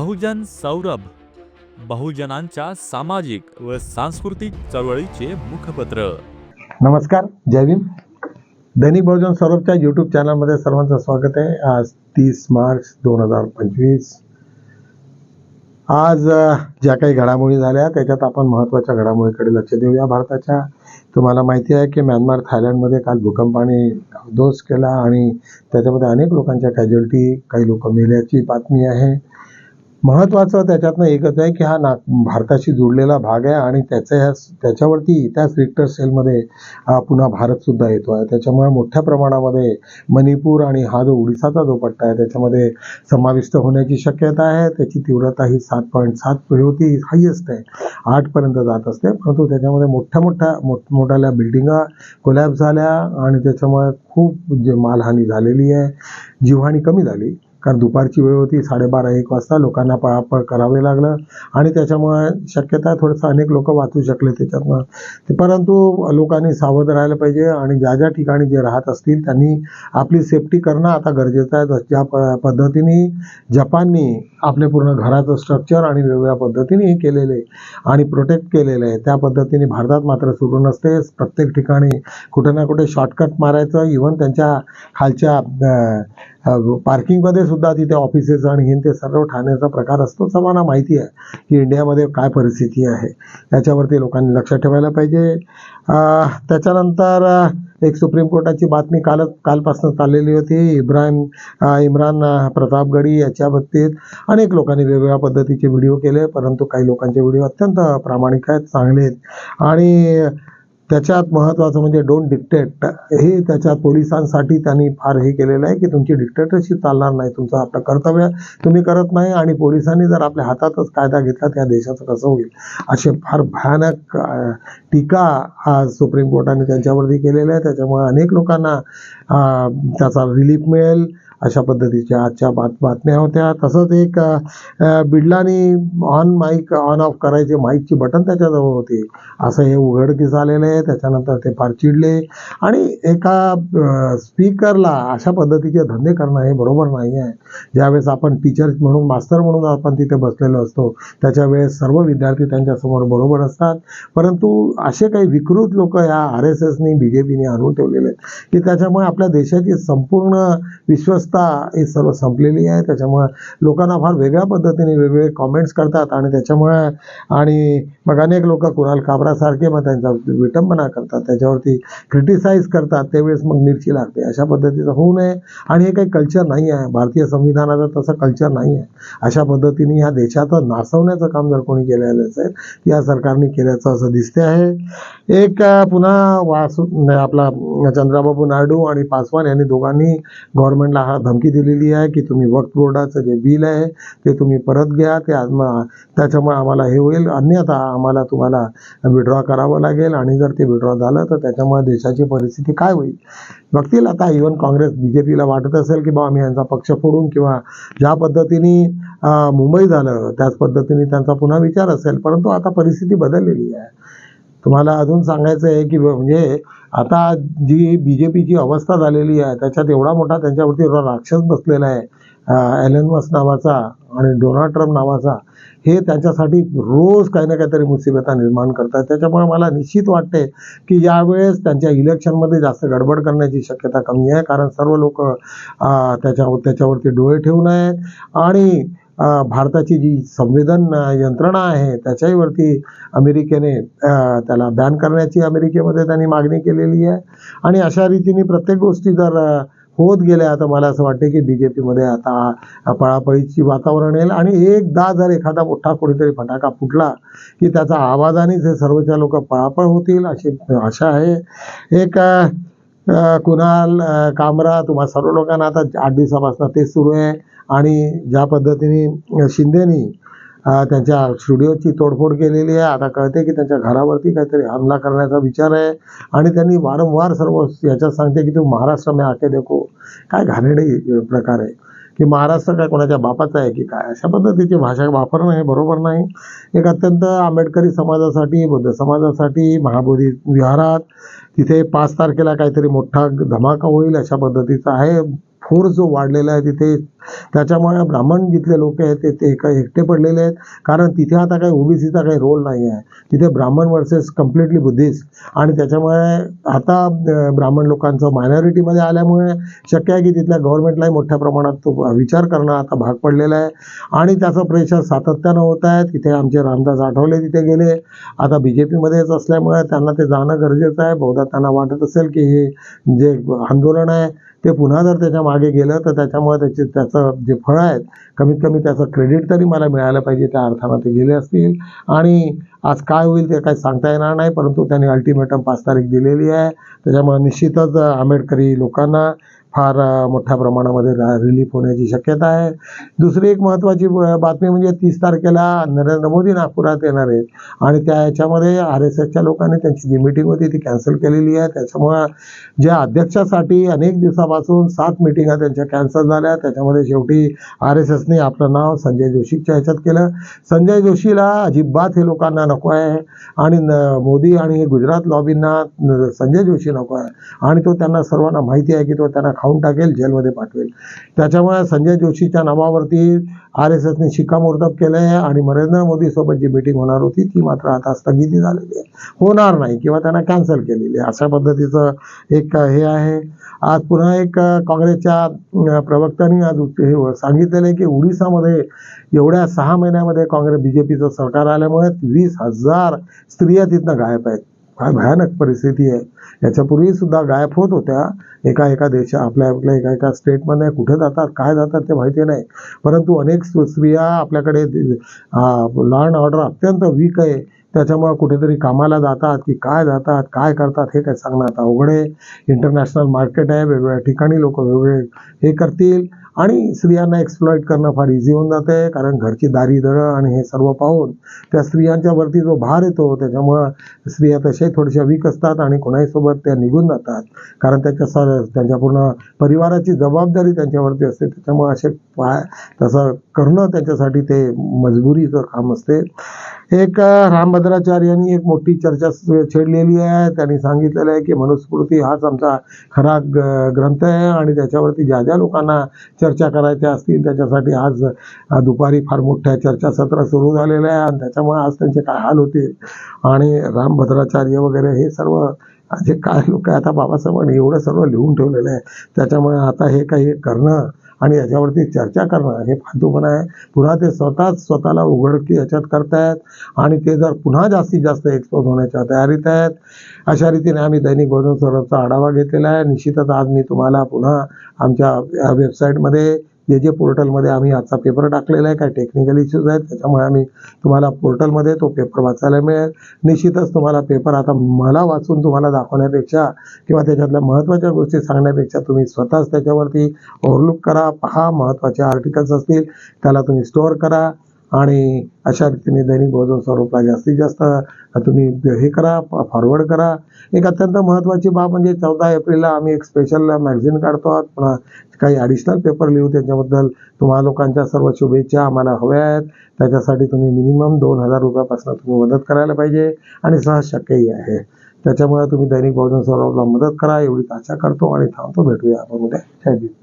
बहुजन सौरभ बहुजनांच्या सामाजिक व सांस्कृतिक चळवळीचे मुखपत्र. नमस्कार जय दैनिक बहुजन सौरभच्या यूट्यूब चॅनलमध्ये सर्वांचं स्वागत आहे. आज तीस मार्च दोन हजार पंचवीस. आज ज्या काही घडामोडी झाल्या त्याच्यात आपण महत्त्वाच्या घडामोडीकडे लक्ष देऊया. भारताच्या तुम्हाला माहिती आहे की म्यानमार थायलंडमध्ये काल भूकंपाने दोष केला आणि त्याच्यामध्ये अनेक लोकांच्या कॅज्युअल्टी काही लोक मेल्याची बातमी आहे. महत्त्वाचं त्याच्यातनं एकच आहे की हा ना भारताशी जोडलेला भाग आहे आणि त्याच्या ह्या त्याच्यावरती त्याच रिक्टर सेलमध्ये हा पुन्हा भारतसुद्धा येतो आहे. त्याच्यामुळे मोठ्या प्रमाणामध्ये मणिपूर आणि हा जो ओडिसाचा जो पट्टा आहे त्याच्यामध्ये समाविष्ट होण्याची शक्यता आहे. त्याची तीव्रता ही सात पॉईंट सात होती हायेस्ट आहे. आठपर्यंत जात असते. परंतु त्याच्यामध्ये मोठ्या मोठ्या मोठमोठ्या बिल्डिंगा कोलॅप झाल्या आणि त्याच्यामुळे खूप जे मालहानी झालेली आहे जीवहानी कमी झाली. कारण दुपारची वेळ होती साडेबारा एक वाजता लोकांना पळापळ करावे लागलं आणि त्याच्यामुळे शक्यता आहे थोडंसं अनेक लोक वाचू शकले त्याच्यातनं ते परंतु लोकांनी सावध राहायला पाहिजे आणि ज्या ज्या ठिकाणी जे राहत असतील त्यांनी आपली सेफ्टी करणं आता गरजेचं आहे. ज्या प पद्धतीने जपाननी आपले पूर्ण घराचं स्ट्रक्चर आणि वेगवेगळ्या पद्धतीने हे केलेले आहे आणि प्रोटेक्ट केलेलं आहे. त्या पद्धतीने भारतात मात्र सुरू नसते. प्रत्येक ठिकाणी कुठे ना कुठे शॉर्टकट मारायचं. इव्हन त्यांच्या खालच्या पार्किंगमध्ये सुद्धा तिथे ऑफिसेस आणि हे ते सर्व ठाण्याचा प्रकार असतो. सर्वांना माहिती आहे की इंडियामध्ये काय परिस्थिती आहे. त्याच्यावरती लोकांनी लक्ष ठेवायला पाहिजे. त्याच्यानंतर एक सुप्रीम कोर्टाची बातमी कालच कालपासून चाललेली होती. इब्राहिम इम्रान प्रतापगडी याच्या बाबतीत अनेक लोकांनी वेगवेगळ्या पद्धतीचे व्हिडिओ केले परंतु काही लोकांचे व्हिडिओ अत्यंत प्रामाणिक आहेत चांगले आहेत. आणि त्याच्यात महत्त्वाचं म्हणजे डोंट डिक्टेट हे त्याच्यात पोलिसांसाठी त्यांनी फार हे केलेलं आहे की तुमची डिक्टेटरशिप चालणार नाही. तुमचं आपलं कर्तव्य तुम्ही करत नाही आणि पोलिसांनी जर आपल्या हातातच कायदा घेतला त्या देशाचं कसं होईल? असे फार भयानक टीका आज सुप्रीम कोर्टाने त्यांच्यावरती केलेल्या आहे. त्याच्यामुळे अनेक लोकांना त्याचा रिलीफ मिळेल. अशा पद्धतीच्या आजच्या बात बातम्या होत्या. तसंच एक बिडलानी ऑन माईक ऑन ऑफ करायचे माईकची बटन त्याच्याजवळ होते. असं हे उघडकीस आलेलं आहे. त्याच्यानंतर ते फार चिडले. आणि एका स्पीकरला अशा पद्धतीचे धंदे करणं हे बरोबर नाही आहे. ज्यावेळेस आपण टीचर म्हणून मास्तर म्हणून आपण तिथे बसलेलो असतो त्याच्या वेळेस सर्व विद्यार्थी त्यांच्यासमोर बरोबर असतात. परंतु असे काही विकृत लोक या आर एस एसनी बी जे पीने आणून ठेवलेले आहेत की त्याच्यामुळे आपल्या देशाची संपूर्ण विश्वस्त ही सर्व संपलेली आहे. त्याच्यामुळे लोकांना फार वेगळ्या पद्धतीने वेगवेगळे कॉमेंट्स करतात आणि त्याच्यामुळे आणि मग अनेक लोक कुणाल काबरासारखे मग त्यांचा विटंबना करतात. त्याच्यावरती क्रिटिसाइज करतात. त्यावेळेस मग मिरची लागते. अशा पद्धतीचं होऊ नये. आणि हे काही कल्चर नाही आहे. भारतीय संविधानाचं तसं कल्चर नाही आहे. अशा पद्धतीने ह्या देशाचं नासवण्याचं काम जर कोणी केलेलं असेल या सरकारने केल्याचं असं दिसते आहे. एक पुन्हा वासू आपला चंद्राबाबू नायडू आणि पासवान यांनी दोघांनी गव्हर्नमेंटला हा धमकी दिलेली आहे की तुम्ही वक्त बोर्डाचं जे बिल आहे ते तुम्ही परत घ्या. ते आम- त्याच्यामुळे आम्हाला हे होईल. अन्यथा आम्हाला तुम्हाला विड्रॉ करावं लागेल आणि जर ते विड्रॉ झालं तर त्याच्यामुळे देशाची परिस्थिती काय होईल? बघतील. आता इव्हन काँग्रेस बी जे पीला वाटत असेल की बा आम्ही यांचा पक्ष फोडून किंवा ज्या पद्धतीने मुंबई झालं त्याच पद्धतीने त्यांचा पुन्हा विचार असेल. परंतु आता परिस्थिती बदललेली आहे. तुम्हाला अजून सांगायचं आहे की म्हणजे आता जी बी जे पीची अवस्था झालेली आहे त्याच्यात एवढा मोठा त्यांच्यावरती एवढा राक्षस बसलेला आहे एलन मस नावाचा आणि डोनाल्ड ट्रम्प नावाचा हे त्यांच्यासाठी रोज काही ना काहीतरी मुसीबता निर्माण करतात. त्याच्यामुळे मला निश्चित वाटते की यावेळेस त्यांच्या इलेक्शनमध्ये जास्त गडबड करण्याची शक्यता कमी आहे कारण सर्व लोक त्याच्या त्याच्यावरती डोळे ठेवून आहेत आणि भारताची जी संवेदन यंत्रणा आहे त्याच्याही अमेरिकेने त्याला बॅन करण्याची अमेरिकेमध्ये त्यांनी मागणी केलेली आहे. आणि अशा रीतीने प्रत्येक गोष्टी जर होत गेल्या तर मला असं वाटते की बी जे पीमध्ये आता पळापळीची वातावरण येईल. आणि एकदा जर एखादा मोठा कोणीतरी फटाका फुटला की त्याचा आवाजानेच हे सर्वच्या लोक पळापळ होतील अशी आशा आहे. एक कुणाल कामरा तुम्हा सर्व लोकांना आता आठ दिवसापासून तेच सुरू आहे. आणि ज्या पद्धतीने शिंदेनी त्यांच्या स्टुडिओची तोडफोड केलेली आहे आता कळते की त्यांच्या घरावरती काहीतरी हमला करण्याचा विचार आहे. आणि त्यांनी वारंवार सर्व याच्यात सांगते की तू महाराष्ट्र में आके देखो. काय घाणेरडी प्रकार आहे. की महाराष्ट्र काय कोणाच्या बापाचं आहे की काय? अशा पद्धतीची भाषा वापरणं हे बरोबर नाही. एक अत्यंत आंबेडकरी समाजासाठी बुद्ध समाजासाठी महाबोधी विहारात तिथे पाच तारखेला काहीतरी मोठा धमाका होईल अशा पद्धतीचा आहे. फोर जो वाढलेला आहे तिथे त्याच्यामुळे ब्राह्मण जिथले लोक आहेत ते ते एका एकटे पडलेले आहेत. कारण तिथे आता काही ओबीसीचा काही रोल नाही आहे. तिथे ब्राह्मण वर्सेस कम्प्लिटली बुद्धिस्ट आणि त्याच्यामुळे आता ब्राह्मण लोकांचं मायनॉरिटीमध्ये आल्यामुळे शक्य आहे की तिथल्या गव्हर्नमेंटलाही मोठ्या प्रमाणात तो विचार करणं आता भाग पडलेला आहे. आणि त्याचं प्रेशर सातत्यानं होत आहे. तिथे आमचे रामदास आठवले तिथे गेले. आता बी जे पीमध्येच असल्यामुळे त्यांना ते जाणं गरजेचं आहे. बहुधा त्यांना वाटत असेल की हे जे आंदोलन आहे ते पुन्हा जर त्याच्यामागे गेलं तर त्याच्यामुळे त्याचे त्याचं जे फळ आहेत कमीत कमी त्याचं क्रेडिट तरी मला मिळालं पाहिजे त्या अर्थानं ते गेले असतील. आणि आज काय होईल ते काही सांगता येणार नाही परंतु त्यांनी अल्टिमेटम पाच तारीख दिलेली आहे. त्याच्यामुळे निश्चितच आंबेडकरी लोकांना फार मोठ्या प्रमाणामध्ये रिलीफ होण्याची शक्यता आहे. दुसरी एक महत्त्वाची बातमी म्हणजे तीस तारखेला नरेंद्र मोदी नागपुरात येणार आहेत. आणि त्या याच्यामध्ये आर एस एसच्या लोकांनी त्यांची जी मिटिंग होती ती कॅन्सल केलेली आहे. त्याच्यामुळं ज्या अध्यक्षासाठी अनेक दिवसापासून सात मिटिंगा त्यांच्या कॅन्सल झाल्या. त्याच्यामध्ये शेवटी आर एस एसने आपलं नाव संजय जोशीच्या ह्याच्यात केलं. संजय जोशीला अजिबात हे लोकांना नको आहे. आणि मोदी आणि गुजरात लॉबींना संजय जोशी नको आहे. आणि तो त्यांना सर्वांना माहिती आहे की तो त्यांना खाऊन टाकेल जेलमध्ये पाठवेल. त्याच्यामुळे संजय जोशीच्या नावावरती आर एस एसने शिक्कामोर्तब केलं आहे आणि नरेंद्र मोदी सोबत जी मिटिंग होणार होती ती मात्र आता स्थगिती झालेली आहे. होणार नाही किंवा त्यांना कॅन्सल केलेली आहे. अशा पद्धतीचं एक हे आहे. आज पुन्हा एक काँग्रेसच्या प्रवक्त्यांनी आज हे सांगितलेलं आहे की ओडिसामध्ये एवढ्या सहा महिन्यामध्ये काँग्रेस बीजेपीचं सरकार आल्यामुळे वीस हजार स्त्रिया तिथनं गायब आहेत. फार भयानक परिस्थिती आहे. याच्यापूर्वी सुद्धा गायब होत होत्या. एका एका देशा आपल्या आपल्या एका एका स्टेटमध्ये कुठे जातात काय जातात ते माहिती नाही. परंतु अनेक स्त्रिया आपल्याकडे लॉ अँड ऑर्डर अत्यंत वीक आहे. त्याच्यामुळे कुठेतरी कामाला जातात की काय जातात काय करतात हे काय सांगणं आता अवघड आहे. इंटरनॅशनल मार्केट आहे वेगवेगळ्या ठिकाणी लोक वेगवेगळे हे करतील आणि स्त्रियांना एक्सप्लॉइट करणं फार इझी होऊन जाते कारण घरची दारी आणि हे सर्व पाहून त्या स्त्रियांच्या वरती जो भार येतो त्याच्यामुळं स्त्रिया तशाही थोड्याशा वीक असतात आणि कोणाही सोबत त्या निघून जातात. कारण त्याच्या सर त्यांच्या पूर्ण परिवाराची जबाबदारी त्यांच्यावरती असते त्याच्यामुळे असे पाय तसं करणं त्यांच्यासाठी ते मजबुरीचं काम असते. एक रामभद्राचार्य यांनी एक मोठी चर्चा छेडलेली आहे. त्यांनी सांगितलेलं आहे की मनुस्मृती हाच आमचा खरा ग्रंथ आहे आणि त्याच्यावरती ज्या ज्या लोकांना चर्चा करायच्या असतील त्याच्यासाठी आज दुपारी फार मोठ्या चर्चासत्र सुरू झालेलं आहे आणि त्याच्यामुळे आज त्यांचे काय हाल होते आणि रामभद्राचार्य वगैरे हे सर्व जे काय लोक आता बाबासाहेबांनी एवढं सर्व लिहून ठेवलेलं आहे. त्याच्यामुळे आता हे काही करणं आणि याच्यावरती चर्चा करणं हे फालतूपणा आहे. पुन्हा ते स्वतःच स्वतःला उघडकी याच्यात करतायत आणि ते जर पुन्हा जास्तीत जास्त एक्सपोज होण्याच्या तयारीत आहेत अशा रीतीने आम्ही दैनिक भोजन स्वरूपचा आढावा घेतलेला आहे. निश्चितच आज मी तुम्हाला पुन्हा आमच्या या वेबसाईटमध्ये जे जे पोर्टलमध्ये आम्ही आजचा पेपर टाकलेला आहे काही टेक्निकल इश्यूज आहेत त्याच्यामुळे आम्ही तुम्हाला पोर्टलमध्ये तो पेपर वाचायला मिळेल. निश्चितच तुम्हाला पेपर आता मला वाचून तुम्हाला दाखवण्यापेक्षा किंवा त्याच्यातल्या महत्त्वाच्या गोष्टी सांगण्यापेक्षा तुम्ही स्वतःच त्याच्यावरती ओव्हरलुक करा पहा महत्त्वाचे आर्टिकल्स असतील त्याला तुम्ही स्टोअर करा. आणि अशा रीतीने दैनिक भोजन स्वरूपला जास्तीत जास्त तुम्ही हे करा फॉरवर्ड करा. एक अत्यंत महत्त्वाची बाब म्हणजे चौदा एप्रिलला आम्ही एक स्पेशल मॅगझिन काढतो. आहोत पुन्हा काही ॲडिशनल पेपर लिहू. त्याच्याबद्दल तुम्हा लोकांच्या सर्व शुभेच्छा आम्हाला हव्या आहेत. त्याच्यासाठी तुम्ही मिनिमम दोन हजार रुपयापासून तुम्ही मदत करायला पाहिजे आणि सहज शक्यही आहे. त्याच्यामुळे तुम्ही दैनिक भोजन स्वरूपला मदत करा. एवढीच आशा करतो आणि थांबतो. भेटूया आपण उद्या. जय